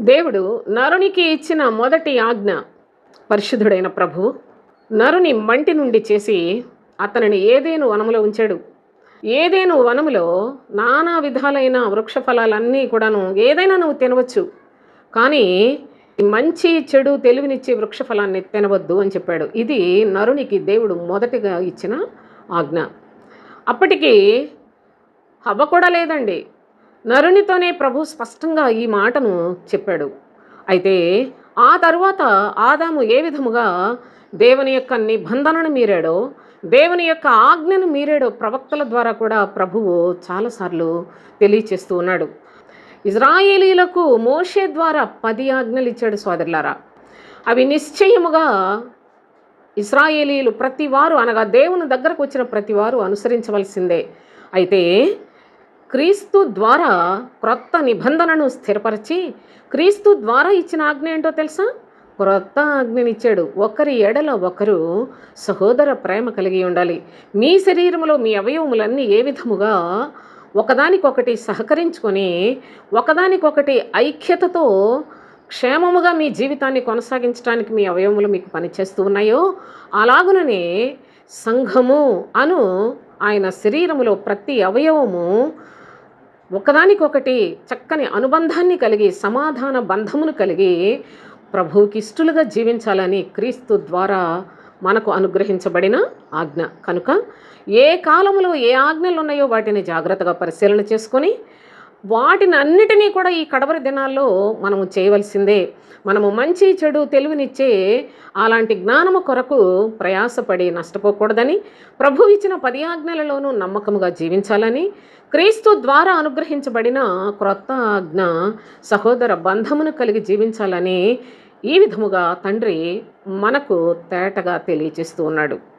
దేవుడు నరునికి ఇచ్చిన మొదటి ఆజ్ఞ పరిశుద్ధుడైన ప్రభు నరుని మంటి నుండి చేసి అతనిని ఏదేను వనములో ఉంచాడు. ఏదేను వనములో నానా విధాలైన వృక్ష ఫలాలన్నీ కూడాను ఏదైనా నువ్వు తినవచ్చు. కానీ మంచి చెడు తెలివినిచ్చే వృక్ష ఫలాన్ని తినవద్దు అని చెప్పాడు. ఇది నరునికి దేవుడు మొదటిగా ఇచ్చిన ఆజ్ఞ. అప్పటికి హవ్వ కూడా లేదండి. నరునితోనే ప్రభు స్పష్టంగా ఈ మాటను చెప్పాడు. అయితే ఆ తర్వాత ఆదాము ఏ విధముగా దేవుని యొక్క నిబంధనను మీరాడో దేవుని యొక్క ఆజ్ఞను మీరాడో ప్రవక్తల ద్వారా కూడా ప్రభువు చాలాసార్లు తెలియచేస్తూ ఉన్నాడు. ఇజ్రాయేలీలకు మోషే ద్వారా పది ఆజ్ఞలు ఇచ్చాడు సోదరులారా. అవి నిశ్చయముగా ఇస్రాయేలీలు ప్రతి వారు అనగా దేవుని దగ్గరకు వచ్చిన ప్రతి వారు అనుసరించవలసిందే. అయితే క్రీస్తు ద్వారా క్రొత్త నిబంధనను స్థిరపరిచి క్రీస్తు ద్వారా ఇచ్చిన ఆజ్ఞ ఏంటో తెలుసా? క్రొత్త ఆజ్ఞనిచ్చాడు. ఒకరి ఎడల ఒకరు సహోదర ప్రేమ కలిగి ఉండాలి. మీ శరీరంలో మీ అవయవములన్నీ ఏ విధముగా ఒకదానికొకటి సహకరించుకొని ఒకదానికొకటి ఐక్యతతో క్షేమముగా మీ జీవితాన్ని కొనసాగించడానికి మీ అవయవములు మీకు పనిచేస్తూ ఉన్నాయో అలాగుననే సంఘము అను ఆయన శరీరములో ప్రతి అవయవము ఒకదానికొకటి చక్కని అనుబంధాన్ని కలిగి సమాధాన బంధమును కలిగి ప్రభువుకి ఇష్టలుగా జీవించాలని క్రీస్తు ద్వారా మనకు అనుగ్రహించబడిన ఆజ్ఞ. కనుక ఏ కాలంలో ఏ ఆజ్ఞలు ఉన్నాయో వాటిని జాగ్రత్తగా పరిశీలన చేసుకొని వాటిని అన్నిటినీ కూడా ఈ కడవరి దినాల్లో మనము చేయవలసిందే. మనము మంచి చెడు తెలివినిచ్చే అలాంటి జ్ఞానము కొరకు ప్రయాసపడి నష్టపోకూడదని ప్రభు ఇచ్చిన పది ఆజ్ఞలలోనూ నమ్మకముగా జీవించాలని క్రీస్తు ద్వారా అనుగ్రహించబడిన క్రొత్త ఆజ్ఞ సహోదర బంధమును కలిగి జీవించాలని ఈ విధముగా తండ్రి మనకు తేటగా తెలియచేస్తూ ఉన్నాడు.